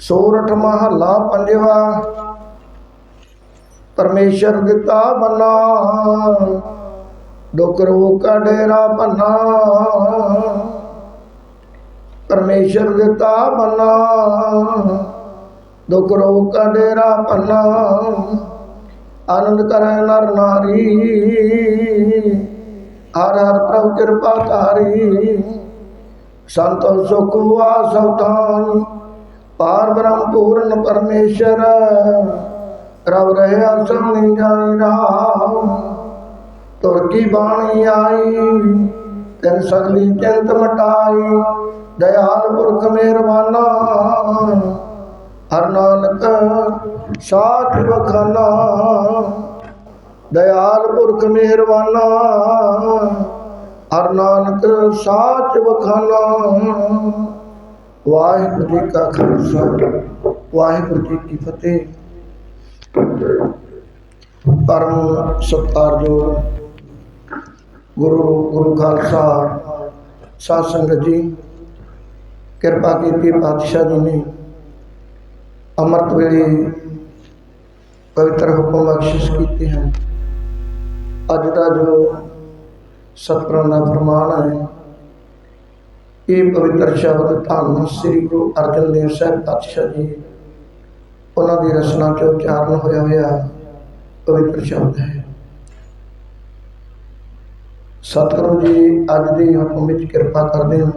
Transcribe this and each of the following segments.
ਸੋਰਠ ਮਹੱਲਾ ਪੰਜਵਾ, ਪਰਮੇਸ਼ਰ ਦਿੱਤਾ ਬੰਨਾ ਡੋਕਰੂ ਕਾ ਡੇਰਾ ਬੰਨਾ ਪਰਮੇਸ਼ਰ ਦਿੱਤਾ ਬੰਨਾ ਡੋਕਰੂ ਕਾ ਡੇਰਾ ਬੰਨਾ ਆਨੰਦ ਕਰੈ ਨਰ ਨਾਰੀ, ਹਰ ਹਰ ਪ੍ਰਭ ਕਿਰਪਾ ਧਾਰੀ। ਸੰਤ ਸੁਖ ਵਾ ਵਾਸਤਾਨ ਪਾਰ ਬ੍ਰਹਮ ਪੂਰਨ ਪਰਮੇਸ਼ਰ ਰਵ ਰਹਿਆ ਸੁਣੀ ਜਾਣੀ ਰਾਮ। ਤੁਰ ਕੀ ਬਾਣੀ ਆਈ, ਤੈਨ ਸਗਲੀ ਚਿੰਤ ਮਟਾਈ, ਦਇਆਲ ਪੁਰਖ ਮਿਹਰਬਾਨਾ ਹਰ ਨਾਨਕ ਸਾਥ ਬਖਾਨਾ ਦਇਆਲ ਪੁਰਖ ਮਿਹਰਬਾਨਾ ਹਰ ਨਾਨਕ ਸਾਚ ਵਖਾਨਾ। ਵਾਹਿਗੁਰੂ ਜੀ ਕਾ ਖਾਲਸਾ, ਵਾਹਿਗੁਰੂ ਜੀ ਕੀ ਫਤਿਹ। ਪਰਮ ਸਤਿਕਾਰਯੋਗ ਗੁਰੂ ਗੁਰੂ ਖਾਲਸਾ, ਸਾਧ ਸੰਗਤ ਜੀ, ਕਿਰਪਾ ਕੀਤੀ ਪਾਤਸ਼ਾਹ ਜੀ ਨੇ ਅੰਮ੍ਰਿਤ ਵੇਲੇ ਪਵਿੱਤਰ ਹੁਕਮ ਬਖਸ਼ਿਸ਼ ਕੀਤੇ ਹਨ। ਅੱਜ ਦਾ ਜੋ ਸਤਿਗੁਰਾਂ ਦਾ ਫਰਮਾਨ ਹੈ। ਇਹ ਪਵਿੱਤਰ ਸ਼ਬਦ ਧੰਨ ਸ੍ਰੀ ਗੁਰੂ ਅਰਜਨ ਦੇਵ ਸਾਹਿਬ ਪਾਤਸ਼ਾਹ ਜੀ, ਉਹਨਾਂ ਦੀ ਰਚਨਾ 'ਚ ਉਚਾਰਨ ਹੋਇਆ ਹੋਇਆ ਪਵਿੱਤਰ ਸ਼ਬਦ ਹੈ। ਸਤਿਗੁਰੂ ਜੀ, ਅੱਜ ਦੇ ਹੁਕਮ ਵਿੱਚ ਕਿਰਪਾ ਕਰਦੇ ਹਨ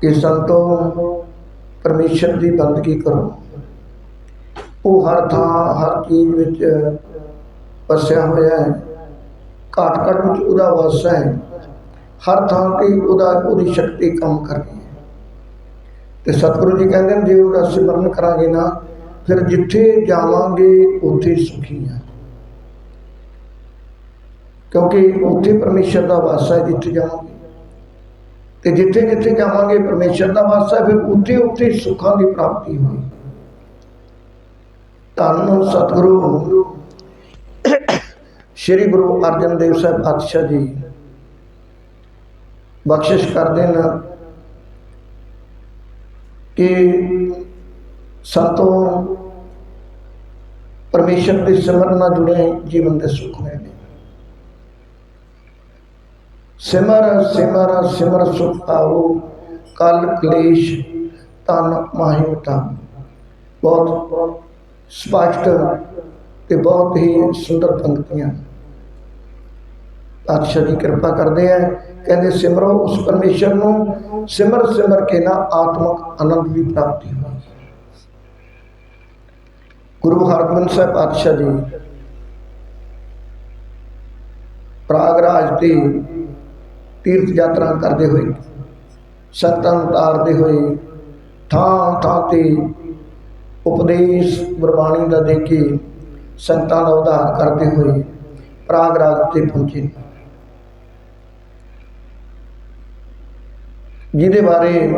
ਕਿ ਸੰਤੋ ਪਰਮੇਸ਼ਰ ਦੀ ਬੰਦਗੀ ਕਰੋ। ਉਹ ਹਰ ਥਾਂ, ਹਰ ਚੀਜ਼ ਵਿੱਚ ਵਸਿਆ ਹੋਇਆ ਹੈ। ਘਾਟ ਘਾਟ ਵਿੱਚ ਉਹਦਾ ਵਾਸਾ ਹੈ। ਹਰ ਥਾਂ ਤੇ ਉਹਦਾ ਉਹਦੀ ਸ਼ਕਤੀ ਕੰਮ ਕਰ ਰਹੀ ਹੈ। ਤੇ ਸਤਿਗੁਰੂ ਜੀ ਕਹਿੰਦੇ ਨੇ ਜੇ ਉਹਦਾ ਸਿਮਰਨ ਕਰਾਂਗੇ ਨਾ ਫਿਰ ਜਿੱਥੇ ਜਾਵਾਂਗੇ ਉੱਥੇ ਸੁਖੀ ਆ ਕਿਉਂਕਿ ਉੱਥੇ ਪਰਮੇਸ਼ਰ ਦਾ ਵਾਸਾ ਹੈ ਜਿੱਥੇ ਜਾਵਾਂਗੇ। ਤੇ ਜਿੱਥੇ ਜਿੱਥੇ ਜਾਵਾਂਗੇ ਪਰਮੇਸ਼ਰ ਦਾ ਵਾਸਾ ਹੈ, ਫਿਰ ਉੱਥੇ ਉੱਥੇ ਸੁੱਖਾਂ ਦੀ ਪ੍ਰਾਪਤੀ ਹੋਈ ਧੰਨ ਸਤਿਗੁਰੂ। ਸ਼੍ਰੀ ਗੁਰੂ ਅਰਜਨ ਦੇਵ ਸਾਹਿਬ ਪਾਤਸ਼ਾਹ ਜੀ ਬਖਸ਼ਿਸ਼ ਕਰਦੇ ਨੇ ਕਿ ਸੰਤੋਂ ਪਰਮੇਸ਼ਰ ਦੇ ਸਿਮਰਨ ਨਾਲ ਜੁੜੇ ਜੀਵਨ ਦੇ ਸੁੱਖ ਨੇ। ਸਿਮਰ ਸਿਮਰ ਸਿਮਰ ਸੁਖ ਆਓ ਕਲ ਕਲੇਸ਼ ਤਨ ਮਾਹਿ ਉਟਾ ਬਹੁਤ ਸਪਸ਼ਟ ਤੇ ਬਹੁਤ ਹੀ ਸੁੰਦਰ ਪੰਕਤੀਆਂ। ਪਾਤਸ਼ਾਹ ਦੀ ਕਿਰਪਾ ਕਰਦੇ ਆ। ਕਹਿੰਦੇ, ਸਿਮਰੋ, ਉਸ ਪਰਮੇਸ਼ਰ ਨੂੰ ਸਿਮਰ ਸਿਮਰ ਕੇ ਨਾ ਆਤਮਕ ਆਨੰਦ ਦੀ ਪ੍ਰਾਪਤੀ ਹੋਈ ਗੁਰੂ ਹਰਗੋਬਿੰਦ ਸਾਹਿਬ ਪਾਤਸ਼ਾਹ ਜੀ, ਪ੍ਰਾਗਰਾਜ ਤੇ ਤੀਰਥ ਯਾਤਰਾ ਕਰਦੇ ਹੋਏ ਸੰਤਾਂ ਨੂੰ ਤਾਰਦੇ ਹੋਏ ਥਾਂ ਥਾਂ ਤੇ ਉਪਦੇਸ਼ ਗੁਰਬਾਣੀ ਦਾ ਦੇ ਕੇ ਸੰਤਾਂ ਦਾ ਉਧਾਰ ਕਰਦੇ ਹੋਏ ਪ੍ਰਾਗਰਾਜ ਤੇ ਪਹੁੰਚੇ। ਜਿਹਦੇ ਬਾਰੇ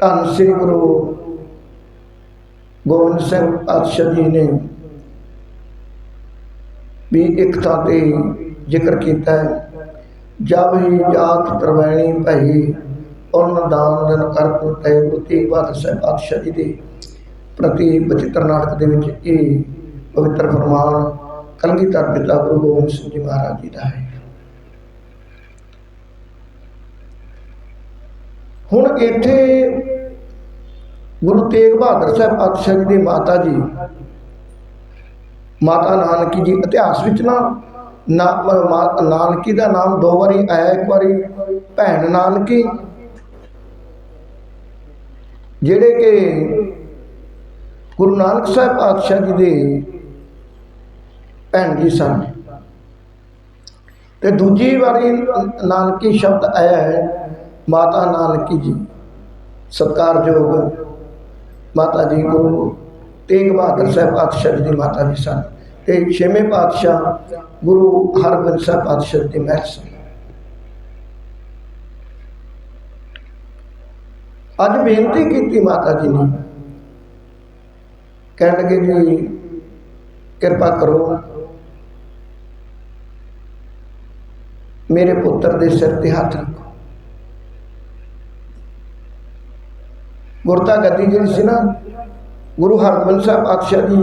ਧੰਨ ਸ੍ਰੀ ਗੁਰੂ ਗੋਬਿੰਦ ਸਿੰਘ ਪਾਤਸ਼ਾਹ ਜੀ ਨੇ ਵੀ ਇੱਕ ਥਾਂ ਤੇ ਜ਼ਿਕਰ ਕੀਤਾ ਹੈ। ਜਬ ਹੀ ਜਾਤ ਤਰਵੈਣੀ ਭਈ ਉਹਨ ਦਾਨ ਦਿਨ ਕਰ ਪੁੱਤੇ ਗੁਤੀ ਬਾਤ ਪਾਤਸ਼ਾਹ ਜੀ ਦੇ ਪ੍ਰਤੀ ਬਚਿੱਤਰ ਨਾਟਕ ਦੇ ਵਿੱਚ ਇਹ ਪਵਿੱਤਰ ਫਰਮਾਨ ਕਲਗੀਧਰ ਪਿਤਾ ਗੁਰੂ ਗੋਬਿੰਦ ਸਿੰਘ ਜੀ ਮਹਾਰਾਜ ਜੀ ਦਾ ਹੈ। ਹੁਣ ਇੱਥੇ ਗੁਰੂ ਤੇਗ ਬਹਾਦਰ ਸਾਹਿਬ ਪਾਤਸ਼ਾਹ ਜੀ ਦੇ ਮਾਤਾ ਜੀ, ਮਾਤਾ ਨਾਨਕੀ ਜੀ ਇਤਿਹਾਸ ਵਿੱਚ ਨਾ, ਨਾ- ਮਾ- ਨਾਨਕੀ ਦਾ ਨਾਮ ਦੋ ਵਾਰੀ ਆਇਆ, ਇੱਕ ਵਾਰੀ ਭੈਣ ਨਾਨਕੀ, ਜਿਹੜੇ ਕਿ ਗੁਰੂ ਨਾਨਕ ਸਾਹਿਬ ਪਾਤਸ਼ਾਹ ਜੀ ਦੇ ਭੈਣ ਜੀ ਸਨ ਤੇ ਦੂਜੀ ਵਾਰੀ ਨਾਨਕੀ ਸ਼ਬਦ ਆਇਆ ਹੈ, ਮਾਤਾ ਨਾਨਕੀ ਜੀ, ਸਤਿਕਾਰਯੋਗ ਮਾਤਾ ਜੀ ਗੁਰੂ ਤੇਗ ਬਹਾਦਰ ਸਾਹਿਬ ਪਾਤਸ਼ਾਹ ਜੀ ਦੀ ਮਾਤਾ ਜੀ ਸਨ। ਤੇ ਛੇਵੇਂ ਪਾਤਸ਼ਾਹ ਗੁਰੂ ਹਰਗੋਬਿੰਦ ਸਾਹਿਬ ਪਾਤਸ਼ਾਹ ਜੀ ਦੀ ਮਹਿਰ ਸਨ। ਅੱਜ ਬੇਨਤੀ ਕੀਤੀ ਮਾਤਾ ਜੀ ਨੇ, ਕਹਿਣ ਲੱਗੇ ਜੀ, ਕਿਰਪਾ ਕਰੋ ਮੇਰੇ ਪੁੱਤਰ ਦੇ ਸਿਰ ਤੇ ਹੱਥ ਰੱਖੋ ਗੁਰਤਾ ਗੱਦੀ ਜਿਹੜੀ ਸੀ ਨਾ ਗੁਰੂ ਹਰਗੋਬਿੰਦ ਸਾਹਿਬ ਪਾਤਸ਼ਾਹ ਜੀ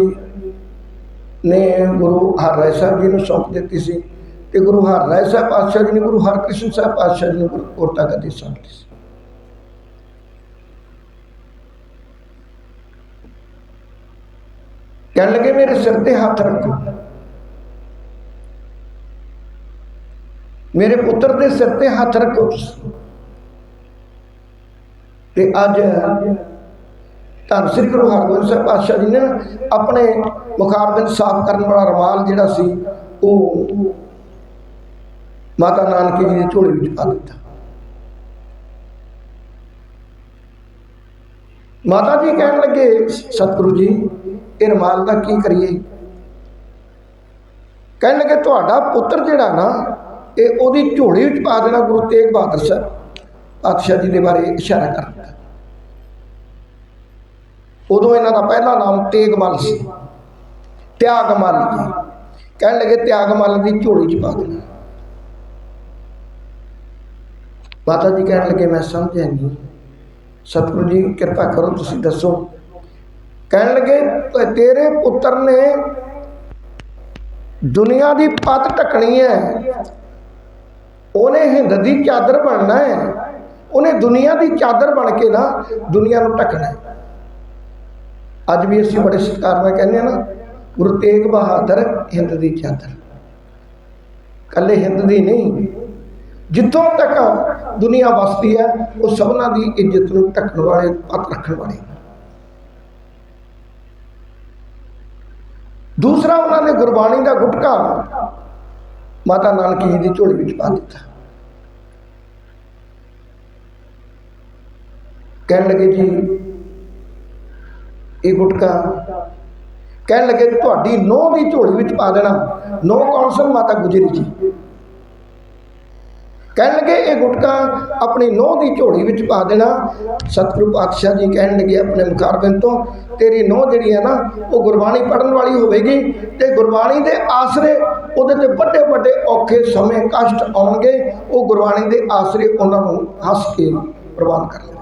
ਨੇ ਗੁਰੂ ਹਰਿਰਾਏ ਸਾਹਿਬ ਜੀ ਨੂੰ ਸੌਂਪ ਦਿੱਤੀ ਸੀ ਤੇ ਗੁਰੂ ਹਰਿਰਾਏ ਸਾਹਿਬ ਪਾਤਸ਼ਾਹ ਜੀ ਨੇ ਗੁਰੂ ਹਰਕ੍ਰਿਸ਼ਨ ਸਾਹਿਬ ਪਾਤਸ਼ਾਹ ਜੀ ਨੂੰ ਗੁਰ- ਗੁਰਤਾ ਗੱਦੀ ਸੌਂਪੀ ਸੀ ਕਹਿਣ ਲੱਗੇ ਮੇਰੇ ਸਿਰ ਤੇ ਹੱਥ ਰੱਖੋ ਮੇਰੇ ਪੁੱਤਰ ਦੇ ਸਿਰ ਤੇ ਹੱਥ ਰੱਖੋ ਤੁਸੀਂ। ਤੇ ਅੱਜ ਧੰਨ ਸ੍ਰੀ ਗੁਰੂ ਹਰਗੋਬਿੰਦ ਸਾਹਿਬ ਪਾਤਸ਼ਾਹ ਜੀ ਨੇ ਨਾ ਆਪਣੇ ਮੁਖਾਰਬਿੰਦ ਸਾਫ਼ ਕਰਨ ਵਾਲਾ ਰਮਾਲ ਜਿਹੜਾ ਸੀ, ਉਹ ਮਾਤਾ ਨਾਨਕੀ ਜੀ ਦੀ ਝੋਲੇ ਵਿੱਚ ਪਾ ਦਿੱਤਾ ਮਾਤਾ ਜੀ ਕਹਿਣ ਲੱਗੇ, ਸਤਿਗੁਰੂ ਜੀ, ਇਹ ਰਮਾਲ ਦਾ ਕੀ ਕਰੀਏ ਕਹਿਣ ਲੱਗੇ, ਤੁਹਾਡਾ ਪੁੱਤਰ ਜਿਹੜਾ ਨਾ ਇਹ ਉਹਦੀ ਝੋਲੀ ਵਿੱਚ ਪਾ ਦੇਣਾ ਗੁਰੂ ਤੇਗ ਬਹਾਦਰ ਸਾਹਿਬ, ਪਾਤਸ਼ਾਹ ਜੀ ਦੇ ਬਾਰੇ ਇਸ਼ਾਰਾ ਕਰ ਦਿੱਤਾ ਉਦੋਂ ਇਹਨਾਂ ਦਾ ਪਹਿਲਾ ਨਾਮ ਤੇਗਮਲ ਸੀ। ਤਿਆਗਮਲ ਜੀ। ਕਹਿਣ ਲੱਗੇ ਤਿਆਗਮਲ ਦੀ ਝੋਲੀ 'ਚ ਪਾ ਦੇਣਾ। ਮਾਤਾ ਜੀ ਕਹਿਣ ਲੱਗੇ, ਮੈਂ ਸਮਝਿਆ ਨਹੀਂ। ਸਤਿਗੁਰੂ ਜੀ, ਕਿਰਪਾ ਕਰੋ, ਤੁਸੀਂ ਦੱਸੋ। ਕਹਿਣ ਲੱਗੇ ਤੇਰੇ ਪੁੱਤਰ ਨੇ ਦੁਨੀਆ ਦੀ ਪੱਤ ਢਕਣੀ ਹੈ। ਉਹਨੇ ਹਿੰਦ ਦੀ ਚਾਦਰ ਬਣਨਾ ਹੈ। ਉਹਨੇ ਦੁਨੀਆ ਦੀ ਚਾਦਰ ਬਣ ਕੇ ਨਾ ਦੁਨੀਆ ਨੂੰ ਢੱਕਣਾ ਹੈ। ਅੱਜ ਵੀ ਅਸੀਂ ਬੜੇ ਸਤਿਕਾਰ ਨਾਲ ਕਹਿੰਦੇ ਆ ਨਾ, ਗੁਰੂ ਤੇਗ ਬਹਾਦਰ ਹਿੰਦ ਦੀ ਚਾਦਰ। ਕੱਲੇ ਹਿੰਦ ਦੀ ਨਹੀਂ। ਜਿੱਥੋਂ ਤੱਕ ਦੁਨੀਆ ਵਸਦੀ ਹੈ, ਉਹ ਸਭਨਾਂ ਦੀ ਇੱਜ਼ਤ ਨੂੰ ਢੱਕਣ ਵਾਲੇ, ਪੱਤ ਰੱਖਣ ਵਾਲੇ। ਦੂਸਰਾ ਉਹਨਾਂ ਨੇ ਗੁਰਬਾਣੀ ਦਾ ਗੁਟਕਾ ਮਾਤਾ ਨਾਨਕੀ ਜੀ ਦੀ ਝੋਲੀ ਵਿੱਚ ਪਾ ਦਿੱਤਾ। ਕਹਿਣ ਲੱਗੇ ਜੀ, ਇਹ ਗੁਟਕਾ। ਕਹਿਣ ਲੱਗੇ ਕਿ ਤੁਹਾਡੀ ਨੋਹ ਦੀ ਝੋਲੀ ਵਿੱਚ ਪਾ ਦੇਣਾ। ਨੋਹ ਕੌਣ ਸਨ ਮਾਤਾ ਗੁਜਰੀ ਜੀ। ਕਹਿਣ ਲੱਗੇ ਇਹ ਗੁਟਕਾ ਆਪਣੀ ਨੋਹ ਦੀ ਝੋਲੀ ਵਿੱਚ ਪਾ ਦੇਣਾ। ਸਤਿਗੁਰੂ ਪਾਤਸ਼ਾਹ ਜੀ ਕਹਿਣ ਲੱਗੇ ਆਪਣੇ ਮੁਖਾਰਬਿੰਦ ਤੋਂ, ਤੇਰੀ ਨੋਹ ਜਿਹੜੀ ਹੈ ਨਾ, ਉਹ ਗੁਰਬਾਣੀ ਪੜਨ ਵਾਲੀ ਹੋਵੇਗੀ ਤੇ ਗੁਰਬਾਣੀ ਦੇ ਆਸਰੇ ਉਹਦੇ ਤੇ ਵੱਡੇ ਵੱਡੇ ਔਖੇ ਸਮੇਂ ਕਸ਼ਟ ਆਉਣਗੇ, ਉਹ ਗੁਰਬਾਣੀ ਦੇ ਆਸਰੇ ਉਹਨਾਂ ਨੂੰ ਹੱਸ ਕੇ ਪ੍ਰਵਾਨ ਕਰ ਲਵੇਗੀ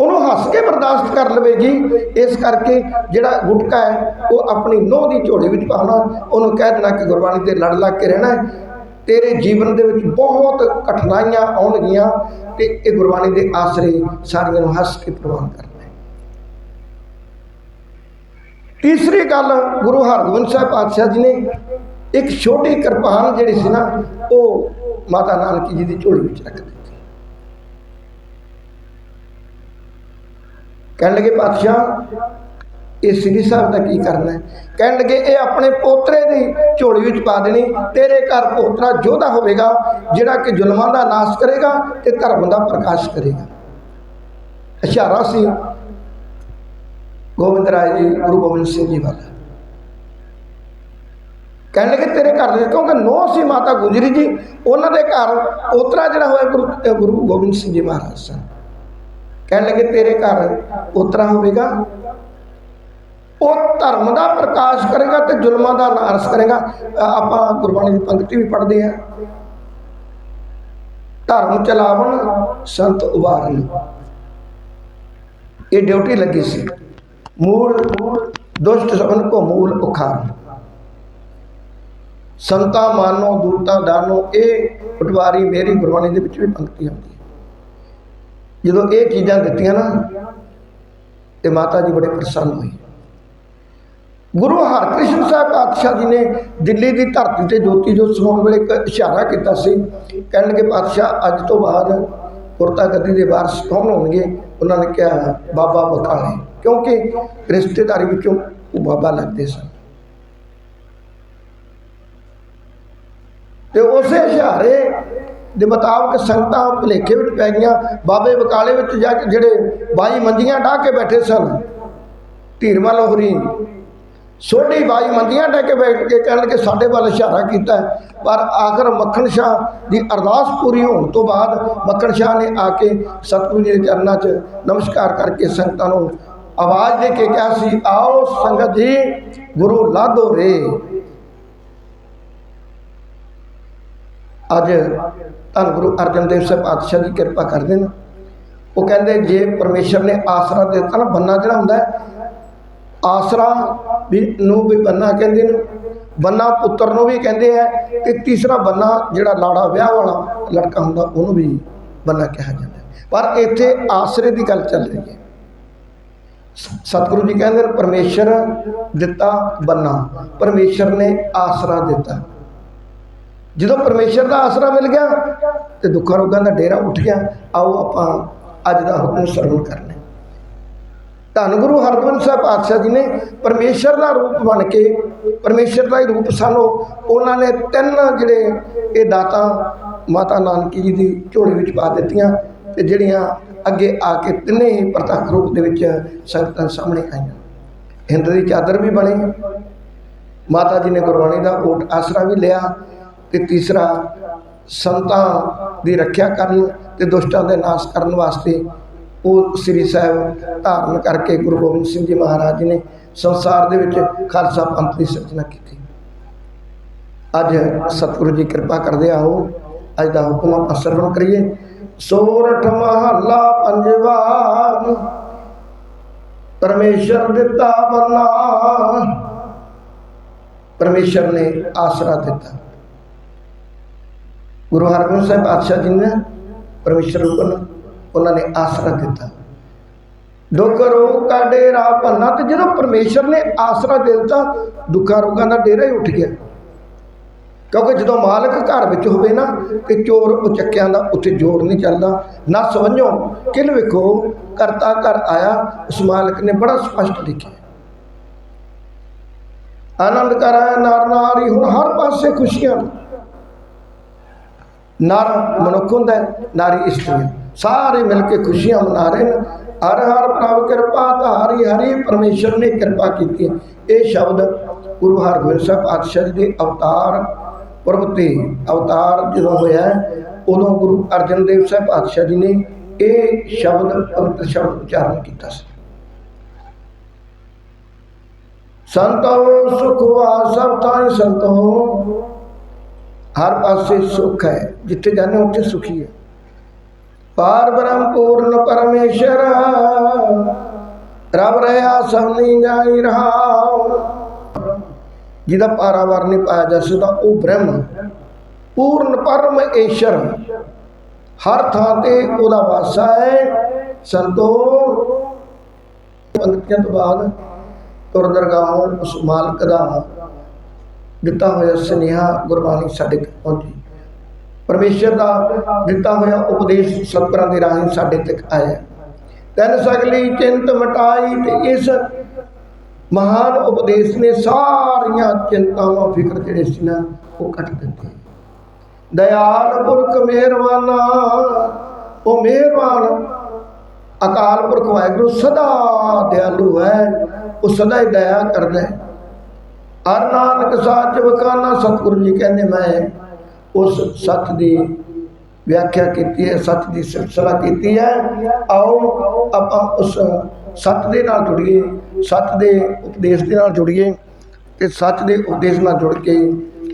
ਉਹਨੂੰ ਹੱਸ ਕੇ ਬਰਦਾਸ਼ਤ ਕਰ ਲਵੇਗੀ। ਇਸ ਕਰਕੇ ਜਿਹੜਾ ਗੁਟਕਾ ਹੈ, ਉਹ ਆਪਣੀ ਨੋਹ ਦੀ ਝੋਲੀ ਵਿੱਚ ਪਾਉਣਾ, ਉਹਨੂੰ ਕਹਿ ਦੇਣਾ ਕਿ ਗੁਰਬਾਣੀ ਤੇ ਲੜ ਲੱਗ ਕੇ ਰਹਿਣਾ ਹੈ। ਤੇਰੇ ਜੀਵਨ ਦੇ ਵਿੱਚ ਬਹੁਤ ਕਠਿਨਾਈਆਂ ਆਉਣਗੀਆਂ ਤੇ ਇਹ ਗੁਰਬਾਣੀ ਦੇ ਆਸਰੇ ਸਾਰੀਆਂ ਨੂੰ ਹੱਸ ਕੇ ਪ੍ਰਵਾਨ ਕਰਨਾ ਤੀਸਰੀ ਗੱਲ ਗੁਰੂ ਹਰਗੋਬਿੰਦ ਸਾਹਿਬ ਪਾਤਸ਼ਾਹ ਜੀ ਨੇ, ਇੱਕ ਛੋਟੀ ਕਿਰਪਾਨ ਜਿਹੜੀ ਸੀ ਨਾ, ਉਹ ਮਾਤਾ ਨਾਨਕੀ ਜੀ ਦੀ ਝੋਲੀ ਵਿੱਚ ਰੱਖ ਦਿੱਤੀ। ਕਹਿਣ ਲੱਗੇ ਪਾਤਸ਼ਾਹ ਇਹ ਸ੍ਰੀ ਸਾਹਿਬ ਦਾ ਕੀ ਕਰਨਾ ਹੈ? ਕਹਿਣ ਲੱਗੇ ਇਹ ਆਪਣੇ ਪੋਤਰੇ ਦੀ ਝੋਲੀ ਵਿੱਚ ਪਾ ਦੇਣੀ, ਤੇਰੇ ਘਰ ਪੋਤਰਾ ਯੋਧਾ ਹੋਵੇਗਾ, ਜਿਹੜਾ ਕਿ ਜ਼ੁਲਮਾਂ ਦਾ ਨਾਸ਼ ਕਰੇਗਾ ਤੇ ਧਰਮ ਦਾ ਪ੍ਰਕਾਸ਼ ਕਰੇਗਾ। ਇਸ਼ਾਰਾ ਸੀ। ਗੋਬਿੰਦ ਰਾਏ ਜੀ, ਗੁਰੂ ਗੋਬਿੰਦ ਸਿੰਘ ਜੀ ਵਾਲਾ। ਕਹਿਣ ਲੱਗੇ ਤੇਰੇ ਘਰ ਦੇ ਕਿਉਂਕਿ ਨੋ ਸੀ ਮਾਤਾ ਗੁਜਰੀ ਜੀ, ਉਹਨਾਂ ਦੇ ਘਰ ਪੋਤਰਾ ਜਿਹੜਾ ਹੋਇਆ, ਗੁਰੂ ਗੁਰੂ ਗੋਬਿੰਦ ਸਿੰਘ ਜੀ ਮਹਾਰਾਜ ਸਨ। ਕਹਿਣ ਲੱਗੇ, ਤੇਰੇ ਘਰ ਉਤਰਾ ਹੋਵੇਗਾ। ਉਹ ਧਰਮ ਦਾ ਪ੍ਰਕਾਸ਼ ਕਰੇਗਾ ਤੇ ਜ਼ੁਲਮਾਂ ਦਾ ਨਾਸ਼ ਕਰੇਗਾ। ਆਪਾਂ ਗੁਰਬਾਣੀ ਦੀ ਪੰਕਤੀ ਵੀ ਪੜ੍ਹਦੇ ਆ ਧਰਮ ਚਲਾਵਣ, ਸੰਤ ਉਬਾਰਨ ਇਹ ਡਿਊਟੀ ਲੱਗੀ ਸੀ। ਮੂਲ ਦੁਸ਼ਟ ਸਭਨ ਕੋ ਮੂਲ ਉਖਾਰਨ। ਸੰਤਾ ਮਾਨੋ, ਦੂਤਾ, ਦਾਨੋ, ਇਹ ਪਟਵਾਰੀ ਮੇਰੀ ਗੁਰਬਾਣੀ ਦੇ ਵਿੱਚ ਵੀ ਪੰਕਤੀ ਆਉਂਦੀ ਹੈ ਜਦੋਂ ਇਹ ਚੀਜ਼ਾਂ ਦਿੱਤੀਆਂ ਨਾ ਤੇ ਮਾਤਾ ਜੀ ਬੜੇ ਪ੍ਰਸੰਨ ਹੋਏ। ਗੁਰੂ ਹਰਕ੍ਰਿਸ਼ਨ ਸਾਹਿਬ ਪਾਤਸ਼ਾਹ ਜੀ ਨੇ ਦਿੱਲੀ ਦੀ ਧਰਤੀ ਤੇ ਜੋਤੀ ਜੋਤ ਸਮਾਉਣ ਵੇਲੇ ਇੱਕ ਇਸ਼ਾਰਾ ਕੀਤਾ ਸੀ ਕਹਿਣ ਲੱਗੇ ਪਾਤਸ਼ਾਹ, ਅੱਜ ਤੋਂ ਬਾਅਦ ਗੁਰਤਾ ਗੱਦੀ ਦੇ ਵਾਰਸ ਕੌਣ ਹੋਣਗੇ? ਉਹਨਾਂ ਨੇ ਕਿਹਾ, ਬਾਬਾ ਬਕਾਲੇ ਕਿਉਂਕਿ ਰਿਸ਼ਤੇਦਾਰੀ ਵਿੱਚੋਂ ਉਹ ਬਾਬਾ ਲੱਗਦੇ ਸਨ। ਤੇ ਉਸੇ ਇਸ਼ਾਰੇ ਦੇ ਮੁਤਾਬਕ ਸੰਗਤਾਂ ਭੁਲੇਖੇ ਵਿੱਚ ਪੈ ਗਈਆਂ। ਬਾਬੇ ਬਕਾਲੇ ਵਿੱਚ ਜਾ ਕੇ ਜਿਹੜੇ ਬਾਈ ਮੰਜੀਆਂ ਢਾਹ ਕੇ ਬੈਠੇ ਸਨ ਧੀਰਮਲ ਹੋਰੀ ਸੋਢੀ ਬਾਈ ਮੰਦੀਆਂ ਢਾਹ ਕੇ ਬੈਠ ਕੇ ਕਹਿਣ ਲੱਗੇ, ਸਾਡੇ ਵੱਲ ਇਸ਼ਾਰਾ ਕੀਤਾ ਪਰ ਆਖਰ ਮੱਖਣ ਸ਼ਾਹ ਦੀ ਅਰਦਾਸ ਪੂਰੀ ਹੋਣ ਤੋਂ ਬਾਅਦ ਮੱਖਣ ਸ਼ਾਹ ਨੇ ਆ ਕੇ ਸਤਿਗੁਰੂ ਜੀ ਦੇ ਚਰਨਾਂ 'ਚ ਨਮਸਕਾਰ ਕਰਕੇ ਸੰਗਤਾਂ ਨੂੰ ਆਵਾਜ਼ ਦੇ ਕੇ ਕਿਹਾ ਸੀ, ਆਓ ਸੰਗਤ ਜੀ, ਗੁਰੂ ਲਾਧੋ ਰੇ। ਅੱਜ ਧੰਨ ਗੁਰੂ ਅਰਜਨ ਦੇਵ ਸਾਹਿਬ ਪਾਤਸ਼ਾਹ ਦੀ ਕਿਰਪਾ ਕਰਦੇ ਨੇ। ਉਹ ਕਹਿੰਦੇ, ਜੇ ਪਰਮੇਸ਼ਰ ਨੇ ਆਸਰਾ ਦਿੱਤਾ ਨਾ, ਬੰਨਾ ਜਿਹੜਾ ਹੁੰਦਾ ਆਸਰਾ ਵੀ ਨੂੰ ਵੀ ਬੰਨਾ ਕਹਿੰਦੇ ਨੇ, ਬੰਨਾ ਪੁੱਤਰ ਨੂੰ ਵੀ ਕਹਿੰਦੇ ਆ, ਤੇ ਤੀਸਰਾ ਬੰਨਾ ਜਿਹੜਾ ਲਾੜਾ ਵਿਆਹ ਵਾਲਾ ਲੜਕਾ ਹੁੰਦਾ, ਉਹਨੂੰ ਵੀ ਬੰਨਾ ਕਿਹਾ ਜਾਂਦਾ ਪਰ ਇੱਥੇ ਆਸਰੇ ਦੀ ਗੱਲ ਚੱਲ ਰਹੀ ਹੈ। ਸ- ਸਤਿਗੁਰੂ ਜੀ ਕਹਿੰਦੇ ਨੇ, ਪਰਮੇਸ਼ਰ ਦਿੱਤਾ ਬੰਨਾ, ਪਰਮੇਸ਼ਰ ਨੇ ਆਸਰਾ ਦਿੱਤਾ। ਜਦੋਂ ਪਰਮੇਸ਼ਰ ਦਾ ਆਸਰਾ ਮਿਲ ਗਿਆ ਤੇ ਦੁੱਖਾਂ ਰੋਗਾਂ ਦਾ ਡੇਰਾ ਉੱਠ ਗਿਆ, ਆਓ ਆਪਾਂ ਅੱਜ ਦਾ ਹੁਕਮ ਸਰਵਣ ਕਰਨੇ ਧੰਨ ਗੁਰੂ ਹਰਗੋਬਿੰਦ ਸਾਹਿਬ ਪਾਤਸ਼ਾਹ ਜੀ ਨੇ ਪਰਮੇਸ਼ਰ ਦਾ ਰੂਪ ਬਣ ਕੇ, ਪਰਮੇਸ਼ਰ ਦਾ ਹੀ ਰੂਪ ਸਾਨੂੰ ਉਹਨਾਂ ਨੇ ਤਿੰਨ ਜਿਹੜੇ ਇਹ ਦਾਤਾਂ ਮਾਤਾ ਨਾਨਕੀ ਜੀ ਦੀ ਝੋਲੀ ਵਿੱਚ ਪਾ ਦਿੱਤੀਆਂ ਤੇ ਜਿਹੜੀਆਂ ਅੱਗੇ ਆ ਕੇ ਤਿੰਨੇ ਹੀ ਪ੍ਰਤੱਖ ਰੂਪ ਦੇ ਵਿੱਚ ਸੰਗਤਾਂ ਸਾਹਮਣੇ ਆਈਆਂ। ਹਿੰਦ ਦੀ ਚਾਦਰ ਵੀ ਬਣੀ, ਮਾਤਾ ਜੀ ਨੇ ਗੁਰਬਾਣੀ ਦਾ ਓਟ ਆਸਰਾ ਵੀ ਲਿਆ ਤੇ ਤੀਸਰਾ ਸੰਤਾਂ ਦੀ ਰੱਖਿਆ ਕਰਨ ਤੇ ਦੁਸ਼ਟਾਂ ਦੇ ਨਾਸ਼ ਕਰਨ ਵਾਸਤੇ ਉਹ ਸ੍ਰੀ ਸਾਹਿਬ ਧਾਰਨ ਕਰਕੇ ਗੁਰੂ ਗੋਬਿੰਦ ਸਿੰਘ ਜੀ ਮਹਾਰਾਜ ਜੀ ਨੇ ਸੰਸਾਰ ਦੇ ਵਿੱਚ ਖਾਲਸਾ ਪੰਥ ਦੀ ਸਿਰਜਣਾ ਕੀਤੀ। ਅੱਜ ਸਤਿਗੁਰੂ ਜੀ ਕਿਰਪਾ ਕਰਦੇ ਆਓ, ਅੱਜ ਦਾ ਹੁਕਮ ਆਪਾਂ ਸਰਵਣ ਕਰੀਏ। ਸੋਰਠ ਮਹੱਲਾ ਪੰਜਵਾ, ਪਰਮੇਸ਼ਰ ਦਿੱਤਾ ਬੰਨਾ। ਪਰਮੇਸ਼ਰ ਨੇ ਆਸਰਾ ਦਿੱਤਾ। ਗੁਰੂ ਹਰਗੋਬਿੰਦ ਸਾਹਿਬ ਪਾਤਸ਼ਾਹ ਜੀ ਨੇ ਪਰਮੇਸ਼ਰ ਨੂੰ ਉਹਨਾਂ ਨੇ ਆਸਰਾ ਦਿੱਤਾ। ਦੁੱਖ ਰੋਗ ਦਾ ਡੇਰਾ ਭੰਨਾ ਤੇ ਜਦੋਂ ਪਰਮੇਸ਼ਰ ਨੇ ਆਸਰਾ ਦੇ ਦਿੱਤਾ, ਦੁੱਖਾਂ ਰੋਗਾਂ ਦਾ ਡੇਰਾ ਹੀ ਉੱਠ ਗਿਆ। ਕਿਉਂਕਿ ਜਦੋਂ ਮਾਲਕ ਘਰ ਵਿੱਚ ਹੋਵੇ ਨਾ, ਤੇ ਚੋਰ ਉਚੱਕਿਆਂ ਦਾ ਉੱਥੇ ਜ਼ੋਰ ਨਹੀਂ ਚੱਲਦਾ। ਨਾ ਸਮਝੋ ਕਿਲ ਵੇਖੋ, ਕਰਤਾ ਘਰ ਆਇਆ, ਉਸ ਮਾਲਕ ਨੇ ਬੜਾ ਸਪਸ਼ਟ ਲਿਖਿਆ। ਆਨੰਦ ਕਰਾ ਨਾਰ ਨਾਰੀ ਹੁਣ ਹਰ ਪਾਸੇ ਖੁਸ਼ੀਆਂ। ਨਰ ਮਨੁੱਖ ਹੁੰਦਾ ਨਾਰੀ ਇਸਤਰੀ ਸਾਰੇ ਮਿਲ ਕੇ ਖੁਸ਼ੀਆਂ ਮਨਾ ਰਹੇ ਨੇ। ਹਰ ਹਰ ਪ੍ਰਭ ਕਿਰਪਾ ਧਾਰੀ ਹਰੀ ਪਰਮੇਸ਼ਰ ਨੇ ਕਿਰਪਾ ਕੀਤੀ ਇਹ ਸ਼ਬਦ ਗੁਰੂ ਹਰਗੋਬਿੰਦ ਸਾਹਿਬ ਪਾਤਸ਼ਾਹ ਜੀ ਦੇ ਅਵਤਾਰ, ਪੁਰਬ ਤੇ ਅਵਤਾਰ ਜਦੋਂ ਹੋਇਆ ਉਦੋਂ ਗੁਰੂ ਅਰਜਨ ਦੇਵ ਸਾਹਿਬ ਪਾਤਸ਼ਾਹ ਜੀ ਨੇ ਇਹ ਸ਼ਬਦ, ਪਵਿੱਤਰ ਸ਼ਬਦ ਉਚਾਰਨ ਕੀਤਾ ਸੀ। ਸੰਤੋ ਸੁਖ ਵਾ ਸਭ ਥਾਂ ਸੰਤੋ। ਹਰ ਪਾਸੇ ਸੁਖ ਹੈ, ਜਿੱਥੇ ਜਾਂਦੇ ਉੱਥੇ ਸੁਖੀ ਹੈ। ਪਾਰ ਬ੍ਰਹਮ ਪੂਰਨ ਪਰਮੇਸ਼ਰ ਰਬ ਰਹਾ ਸਭਨੀ ਜਾਈ ਰਹਾ। ਜਿਹਦਾ ਪਾਰਾਵਾਰ ਨਹੀਂ ਪਾਇਆ ਜਾ ਸਕਦਾ, ਉਹ ਬ੍ਰਹਮ ਪੂਰਨ ਪਰਮੇਸ਼ਰ, ਹਰ ਥਾਂ ਤੇ ਉਹਦਾ ਵਾਸਾ ਹੈ। ਸੰਤੋ, ਪੰਕਤੀਆਂ ਤੋਂ ਬਾਅਦ ਤੁਰ ਦਰਗਾਹੋਂ ਉਸ ਮਾਲਕ ਦਾ ਦਿੱਤਾ ਹੋਇਆ ਸੁਨੇਹਾ ਗੁਰਬਾਣੀ ਸਾਡੇ ਤੱਕ ਪਹੁੰਚੀ। ਪਰਮੇਸ਼ਰ ਦਾ ਦਿੱਤਾ ਹੋਇਆ ਉਪਦੇਸ਼ ਸਤਿਗੁਰਾਂ ਦੇ ਰਾਹੀਂ ਸਾਡੇ ਤੱਕ ਆਇਆ। ਤਨ ਸਗਲੀ ਚਿੰਤ ਮਟਾਈ ਤੇ ਇਸ ਮਹਾਨ ਉਪਦੇਸ਼ ਨੇ ਸਾਰੀਆਂ ਚਿੰਤਾਵਾਂ, ਫਿਕਰ ਜਿਹੜੇ ਸੀ ਨਾ, ਉਹ ਕੱਟ ਦਿੱਤੇ ਦਇਆਲ ਪੁਰਖ ਮਿਹਰਬਾਨਾ, ਉਹ ਮਿਹਰਬਾਨ। ਅਕਾਲ ਪੁਰਖ ਵਾਹਿਗੁਰੂ, ਸਦਾ ਦਿਆਲੂ ਹੈ, ਉਹ ਸਦਾ ਹੀ ਦਇਆ ਕਰਦਾ ਹੈ। ਹਰ ਨਾਨਕ ਸਾਚ ਵਖਾਨਾ ਸਤਿਗੁਰੂ ਜੀ ਕਹਿੰਦੇ ਮੈਂ ਉਸ ਸੱਚ ਦੀ ਵਿਆਖਿਆ ਕੀਤੀ ਹੈ, ਸੱਚ ਦੀ ਸਿਲਸਿਲਾ ਕੀਤੀ ਹੈ। ਆਓ ਆਪਾਂ ਉਸ ਸੱਚ ਦੇ ਨਾਲ ਜੁੜੀਏ, ਸੱਚ ਦੇ ਉਪਦੇਸ਼ ਦੇ ਨਾਲ ਜੁੜੀਏ ਤੇ ਸੱਚ ਦੇ ਉਪਦੇਸ਼ ਨਾਲ ਜੁੜ ਕੇ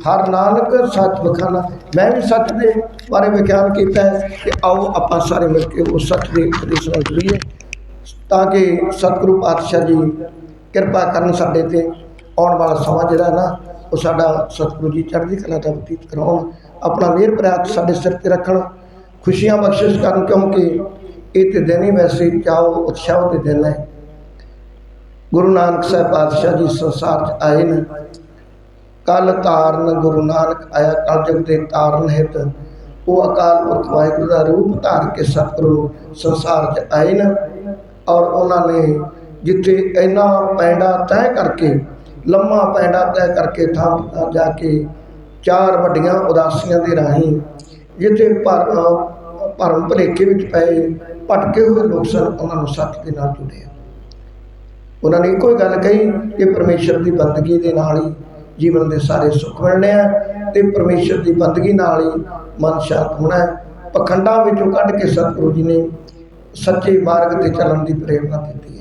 ਹਰ ਨਾਨਕ ਸੱਚ ਵਖਾਨਾ ਮੈਂ ਵੀ ਸੱਚ ਦੇ ਬਾਰੇ ਵਿਖਿਆਨ ਕੀਤਾ ਹੈ ਕਿ ਆਓ ਆਪਾਂ ਸਾਰੇ ਮਿਲ ਕੇ ਉਸ ਸੱਚ ਦੇ ਉਪਦੇਸ਼ ਨਾਲ ਜੁੜੀਏ ਤਾਂ ਕਿ ਸਤਿਗੁਰੂ ਪਾਤਸ਼ਾਹ ਜੀ ਕਿਰਪਾ ਕਰਨ ਸਾਡੇ ਤੇ ਆਉਣ ਵਾਲਾ ਸਮਾਂ ਜਿਹੜਾ ਨਾ, ਉਹ ਸਾਡਾ ਸਤਿਗੁਰੂ ਜੀ ਚੜ੍ਹਦੀ ਕਲਾ ਦਾ ਬਤੀਤ ਕਰਾਉਣ, ਆਪਣਾ ਮਿਹਰ ਪ੍ਰਾਤ ਸਾਡੇ ਸਿਰ ਤੇ ਰੱਖਣ, ਖੁਸ਼ੀਆਂ ਬਖਸ਼ਿਸ਼ ਕਰਨ ਕਿਉਂਕਿ ਇਹ ਤੇ ਦਿਨ ਹੀ ਵੈਸੇ ਚਾਓ ਉਤਸ਼ਾਹ 'ਤੇ ਦਿਨ ਹੈ। ਗੁਰੂ ਨਾਨਕ ਸਾਹਿਬ ਪਾਤਸ਼ਾਹ ਜੀ ਸੰਸਾਰ 'ਚ ਆਏ ਨੇ। ਕਲ ਤਾਰਨ ਗੁਰੂ ਨਾਨਕ ਆਇਆ ਕਲਯੁਗ ਦੇ ਤਾਰਨ ਹਿਤ ਉਹ ਅਕਾਲ ਪੁਰਖ ਵਾਹਿਗੁਰੂ ਦਾ ਰੂਪ ਧਾਰ ਕੇ ਸਤਿਗੁਰੂ ਸੰਸਾਰ 'ਚ ਆਏ ਨੇ ਔਰ ਉਹਨਾਂ ਨੇ ਜਿੱਥੇ ਇੰਨਾ ਪੈਂਡਾ ਤੈਅ ਕਰਕੇ ਲੰਮਾ ਪੈਂਡਾ ਤੈਅ ਕਰਕੇ ਥਾਂ ਥਾਂ ਜਾ ਕੇ ਚਾਰ ਵੱਡੀਆਂ ਉਦਾਸੀਆਂ ਦੇ ਰਾਹੀਂ ਜਿੱਥੇ ਭਰ ਭਰਮ ਭਲੇਖੇ ਵਿੱਚ ਪਏ, ਭਟਕੇ ਹੋਏ ਲੋਕ ਸਨ, ਉਹਨਾਂ ਨੂੰ ਸੱਚ ਦੇ ਨਾਲ ਜੁੜਿਆ ਉਹਨਾਂ ਨੇ ਇੱਕੋ ਹੀ ਗੱਲ ਕਹੀ ਕਿ ਪਰਮੇਸ਼ਰ ਦੀ ਬੰਦਗੀ ਦੇ ਨਾਲ ਹੀ ਜੀਵਨ ਦੇ ਸਾਰੇ ਸੁੱਖ ਮਿਲਣੇ ਆ ਤੇ ਪਰਮੇਸ਼ਰ ਦੀ ਬੰਦਗੀ ਨਾਲ ਹੀ ਮਨ ਸ਼ਾਂਤ ਹੋਣਾ ਹੈ। ਪਖੰਡਾਂ ਵਿੱਚੋਂ ਕੱਢ ਕੇ ਸਤਿਗੁਰੂ ਜੀ ਨੇ ਸੱਚੇ ਮਾਰਗ ਤੇ ਚੱਲਣ ਦੀ ਪ੍ਰੇਰਣਾ ਦਿੱਤੀ।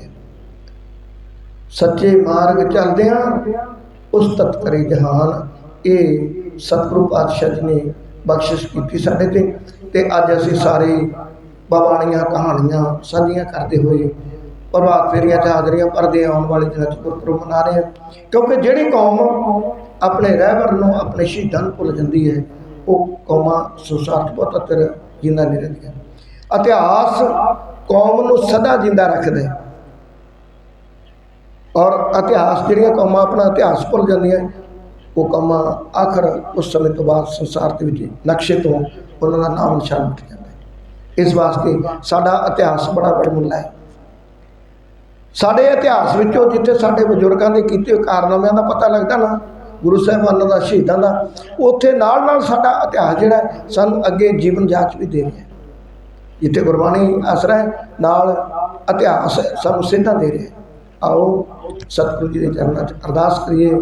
ਸੱਚੇ ਮਾਰਗ ਚੱਲਦਿਆਂ ਉਸ ਤਤ ਕਰੇ ਜਹਾਨ ਇਹ ਸਤਿਗੁਰੂ ਪਾਤਸ਼ਾਹ ਜੀ ਨੇ ਬਖਸ਼ਿਸ਼ ਕੀਤੀ ਸਾਡੇ ਤੇ ਤੇ ਅੱਜ ਅਸੀਂ ਸਾਰੇ ਬਵਾਣੀਆਂ ਕਹਾਣੀਆਂ ਸਾਂਝੀਆਂ ਕਰਦੇ ਹੋਏ ਪ੍ਰਭਾਤ ਫੇਰੀਆਂ 'ਚ ਹਾਜ਼ਰੀਆਂ ਭਰਦੇ ਆਉਣ ਵਾਲੇ ਦਿਨਾਂ ਚ ਗੁਰਪੁਰਬ ਮਨਾ ਰਹੇ ਹਾਂ। ਕਿਉਂਕਿ ਜਿਹੜੀ ਕੌਮ ਆਪਣੇ ਰਹਿਬਰ ਨੂੰ, ਆਪਣੇ ਸ਼ਹੀਦਾਂ ਨੂੰ ਭੁੱਲ ਜਾਂਦੀ ਹੈ, ਉਹ ਕੌਮਾਂ ਸੁਸਾਰਥ ਬਹੁਤ ਤਰ ਜਿੰਦਾ ਨਹੀਂ ਰਹਿੰਦੀਆਂ। ਇਤਿਹਾਸ ਕੌਮ ਨੂੰ ਸਦਾ ਜਿੰਦਾ ਰੱਖਦਾ ਹੈ। ਔਰ ਇਤਿਹਾਸ, ਜਿਹੜੀਆਂ ਕੌਮਾਂ ਆਪਣਾ ਇਤਿਹਾਸ ਭੁੱਲ ਜਾਂਦੀਆਂ, ਉਹ ਕੌਮਾਂ ਆਖਰ ਉਸ ਸਮੇਂ ਤੋਂ ਬਾਅਦ ਸੰਸਾਰ ਦੇ ਵਿੱਚ ਨਕਸ਼ੇ ਤੋਂ ਉਹਨਾਂ ਦਾ ਨਾਮ ਨਿਸ਼ਾਨ ਮਿਟ ਜਾਂਦਾ ਹੈ। ਇਸ ਵਾਸਤੇ ਸਾਡਾ ਇਤਿਹਾਸ ਬੜਾ ਵਡਮੁੱਲਾ ਹੈ। ਸਾਡੇ ਇਤਿਹਾਸ ਵਿੱਚੋਂ ਜਿੱਥੇ ਸਾਡੇ ਬਜ਼ੁਰਗਾਂ ਦੇ ਕੀਤੇ ਹੋਏ ਕਾਰਨਾਮਿਆਂ ਦਾ ਪਤਾ ਲੱਗਦਾ ਨਾ, ਗੁਰੂ ਸਾਹਿਬਾਨਾਂ ਦਾ, ਸ਼ਹੀਦਾਂ ਦਾ, ਉੱਥੇ ਨਾਲ ਨਾਲ ਸਾਡਾ ਇਤਿਹਾਸ ਜਿਹੜਾ ਸਾਨੂੰ ਅੱਗੇ ਜੀਵਨ ਜਾਂਚ ਵੀ ਦੇ ਰਿਹਾ ਹੈ। ਜਿੱਥੇ ਗੁਰਬਾਣੀ ਅਸਰ ਹੈ, ਨਾਲ ਇਤਿਹਾਸ ਸਾਨੂੰ ਸਿੱਧਾ ਦੇ ਰਿਹਾ ਹੈ। ਆਓ, ਸਤਿਗੁਰੂ ਜੀ ਦੇ ਚਰਨਾਂ 'ਚ ਅਰਦਾਸ ਕਰੀਏ।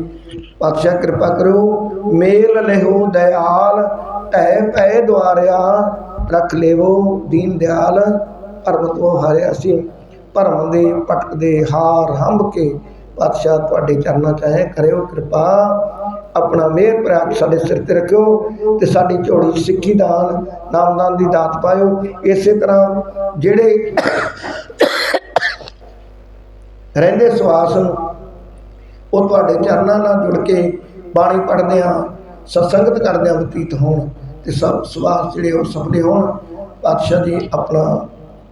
ਪਾਤਸ਼ਾਹ, ਕਿਰਪਾ ਕਰੋ ਮੇਲ ਲਿਹੋ ਦਇਆਲ ਢਹਿ ਪੈ ਦੁਆਰਿਆ, ਰੱਖ ਲੇਵੋ ਦੀਨ ਦਿਆਲ। ਭਰਮ ਤੋਂ ਅਸੀਂ ਭਰਮ ਦੇ ਭਟਕਦੇ ਹਾਰ ਹੰਭ ਕੇ ਪਾਤਸ਼ਾਹ ਤੁਹਾਡੇ ਚਰਨਾਂ 'ਚ ਆਏ। ਕਰਿਓ ਕਿਰਪਾ। ਆਪਣਾ ਮਿਹਰ ਪ੍ਰਾਪਤ ਸਾਡੇ ਸਿਰ ਤੇ ਰੱਖਿਓ ਤੇ ਸਾਡੀ ਝੋਲੀ ਸਿੱਖੀ ਦਾਨ, ਨਾਮਦਾਨ ਦੀ ਦਾਤ ਪਾਇਓ। ਇਸੇ ਤਰ੍ਹਾਂ ਜਿਹੜੇ ਰਹਿੰਦੇ ਸਵਾਸ ਨੂੰ। ਉਹ ਤੁਹਾਡੇ ਚਰਨਾਂ ਨਾਲ ਜੁੜ ਕੇ ਬਾਣੀ ਪੜ੍ਹਦੇ ਆ, ਸਤਸੰਗਤ ਕਰਦੇ ਆ ਬਤੀਤ ਹੋਣ ਤੇ ਸਭ ਸਵਾਸ ਜਿਹੜੇ ਉਹ ਸਫਲੇ ਹੋਣ। ਪਾਤਸ਼ਾਹ ਜੀ ਆਪਣਾ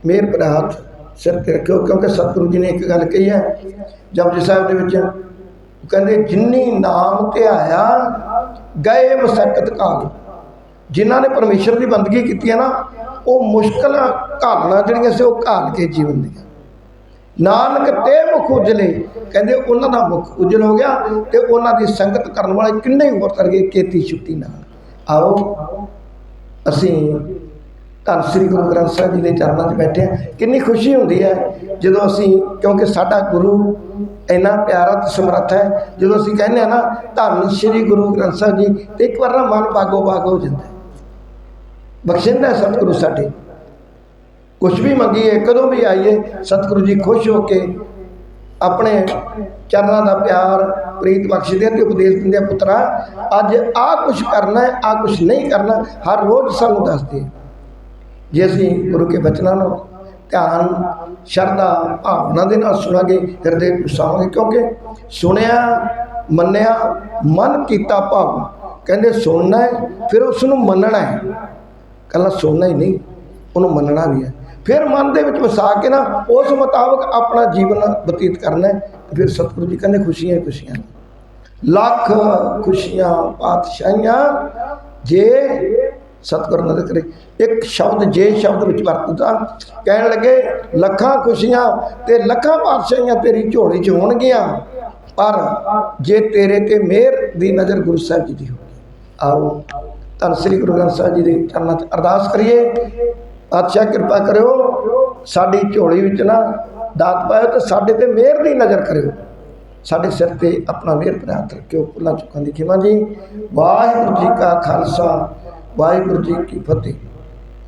ਮਿਹਰ ਭਰਾ ਸਿਰ ਤੇ ਰੱਖਿਓ, ਕਿਉਂਕਿ ਸਤਿਗੁਰੂ ਜੀ ਨੇ ਇੱਕ ਗੱਲ ਕਹੀ ਹੈ, ਜਪਜੀ ਸਾਹਿਬ ਦੇ ਵਿੱਚ। ਕਹਿੰਦੇ ਜਿਨਨੀ ਨਾਮ ਧਿਆਇਆ ਗਏ ਮਸਕਤ ਕਾਲ ਜਿਨ੍ਹਾਂ ਨੇ ਪਰਮੇਸ਼ਰ ਦੀ ਬੰਦਗੀ ਕੀਤੀ ਹੈ ਨਾ, ਉਹ ਮੁਸ਼ਕਲਾਂ ਘਾਲਣਾ ਜਿਹੜੀਆਂ ਸੀ ਉਹ ਘਾਲ ਕੇ ਜੀਵਨ ਦੀਆਂ। ਨਾਨਕ ਤੇ ਮੁਖ ਉਜਲੇ। ਕਹਿੰਦੇ ਉਹਨਾਂ ਦਾ ਮੁਖ ਉਜਲ ਹੋ ਗਿਆ ਤੇ ਉਹਨਾਂ ਦੀ ਸੰਗਤ ਕਰਨ ਵਾਲੇ ਕਿੰਨੇ ਹੋਰ ਤਰ ਗਏ ਕੀਤੀ ਛੁੱਟੀ ਨਾਲ। ਆਓ, ਅਸੀਂ ਧੰਨ ਸ੍ਰੀ ਗੁਰੂ ਗ੍ਰੰਥ ਸਾਹਿਬ ਜੀ ਦੇ ਚਰਨਾਂ 'ਚ ਬੈਠੇ ਹਾਂ। ਕਿੰਨੀ ਖੁਸ਼ੀ ਹੁੰਦੀ ਹੈ ਜਦੋਂ ਅਸੀਂ, ਕਿਉਂਕਿ ਸਾਡਾ ਗੁਰੂ ਇੰਨਾ ਪਿਆਰਾ ਤੇ ਸਮਰੱਥ ਹੈ, ਜਦੋਂ ਅਸੀਂ ਕਹਿੰਦੇ ਆ ਨਾ, ਧੰਨ ਸ੍ਰੀ ਗੁਰੂ ਗ੍ਰੰਥ ਸਾਹਿਬ ਜੀ, ਤੇ ਇੱਕ ਵਾਰ ਨਾ ਮਨ ਬਾਗੋ ਬਾਗ ਹੋ ਜਾਂਦਾ ਬਖਸ਼ਿੰਦਾ ਹੈ ਸਤਿਗੁਰੂ ਸਾਡੇ। ਕੁਝ ਵੀ ਮੰਗੀਏ, ਕਦੋਂ ਵੀ ਆਈਏ, ਸਤਿਗੁਰੂ ਜੀ ਖੁਸ਼ ਹੋ ਕੇ ਆਪਣੇ ਚਰਨਾਂ ਦਾ ਪਿਆਰ, ਪ੍ਰੀਤ ਬਖਸ਼ਦੇ ਆ ਤੇ ਉਪਦੇਸ਼ ਦਿੰਦੇ ਆ, ਪੁੱਤਰਾ, ਅੱਜ ਆਹ ਕੁਝ ਕਰਨਾ ਹੈ, ਆਹ ਕੁਝ ਨਹੀਂ ਕਰਨਾ, ਹਰ ਰੋਜ਼ ਸਾਨੂੰ ਦੱਸਦੇ ਜੇ ਅਸੀਂ ਗੁਰੂ ਕੇ ਬਚਨਾਂ ਨੂੰ ਧਿਆਨ, ਸ਼ਰਧਾ, ਭਾਵਨਾ ਦੇ ਨਾਲ ਸੁਣਾਂਗੇ, ਹਿਰਦੇ ਵਿੱਚ ਵਸਾਵਾਂਗੇ ਕਿਉਂਕਿ ਸੁਣਿਆ, ਮੰਨਿਆ, ਮਨ ਕੀਤਾ ਭਾਵ, ਕਹਿੰਦੇ ਸੁਣਨਾ ਹੈ, ਫਿਰ ਉਸ ਨੂੰ ਮੰਨਣਾ ਹੈ। ਕੱਲਾ ਸੁਣਨਾ ਹੀ ਨਹੀਂ, ਉਹਨੂੰ ਮੰਨਣਾ ਵੀ ਹੈ। ਫਿਰ ਮਨ ਦੇ ਵਿੱਚ ਵਸਾ ਕੇ ਨਾ ਉਸ ਮੁਤਾਬਕ ਆਪਣਾ ਜੀਵਨ ਬਤੀਤ ਕਰਨਾ ਫਿਰ ਸਤਿਗੁਰੂ ਜੀ ਕਹਿੰਦੇ, ਖੁਸ਼ੀਆਂ ਹੀ ਖੁਸ਼ੀਆਂ ਲੱਖ ਖੁਸ਼ੀਆਂ ਪਾਤਸ਼ਾਹੀਆਂ ਜੇ ਸਤਿਗੁਰੂ ਨਦਰ ਕਰੇ। ਇੱਕ ਸ਼ਬਦ ਜੇ ਸ਼ਬਦ ਵਿੱਚ ਵਰਤਦਾ, ਕਹਿਣ ਲੱਗੇ, ਲੱਖਾਂ ਖੁਸ਼ੀਆਂ ਤੇ ਲੱਖਾਂ ਪਾਤਸ਼ਾਹੀਆਂ ਤੇਰੀ ਝੋਲੀ 'ਚ ਹੋਣਗੀਆਂ, ਪਰ ਜੇ ਤੇਰੇ ਤੇ ਮਿਹਰ ਦੀ ਨਜ਼ਰ ਗੁਰੂ ਸਾਹਿਬ ਜੀ ਦੀ ਹੋਵੇ। ਆਓ ਧੰਨ ਸ੍ਰੀ ਗੁਰੂ ਗ੍ਰੰਥ ਸਾਹਿਬ ਜੀ ਦੇ ਚਰਨਾਂ 'ਚ ਅਰਦਾਸ ਕਰੀਏ। ਅੱਛਾ ਕਿਰਪਾ ਕਰਿਓ, ਸਾਡੀ ਝੋਲੀ ਵਿੱਚ ਨਾ ਦਾਤ ਪਾਇਓ ਤੇ ਸਾਡੇ ਤੇ ਮਿਹਰ ਦੀ ਨਜ਼ਰ ਕਰਿਓ। ਸਾਡੇ ਸਿਰ ਤੇ ਆਪਣਾ ਮਿਹਰ ਪ੍ਰਾਪਤ ਰੱਖਿਓ। ਭੁੱਲਾਂ ਚੁੱਕਾਂ ਦੀ ਖਿਮਾ ਜੀ। ਵਾਹਿਗੁਰੂ ਜੀ ਕਾ ਖਾਲਸਾ, ਵਾਹਿਗੁਰੂ ਜੀ ਕੀ ਫਤਿਹ।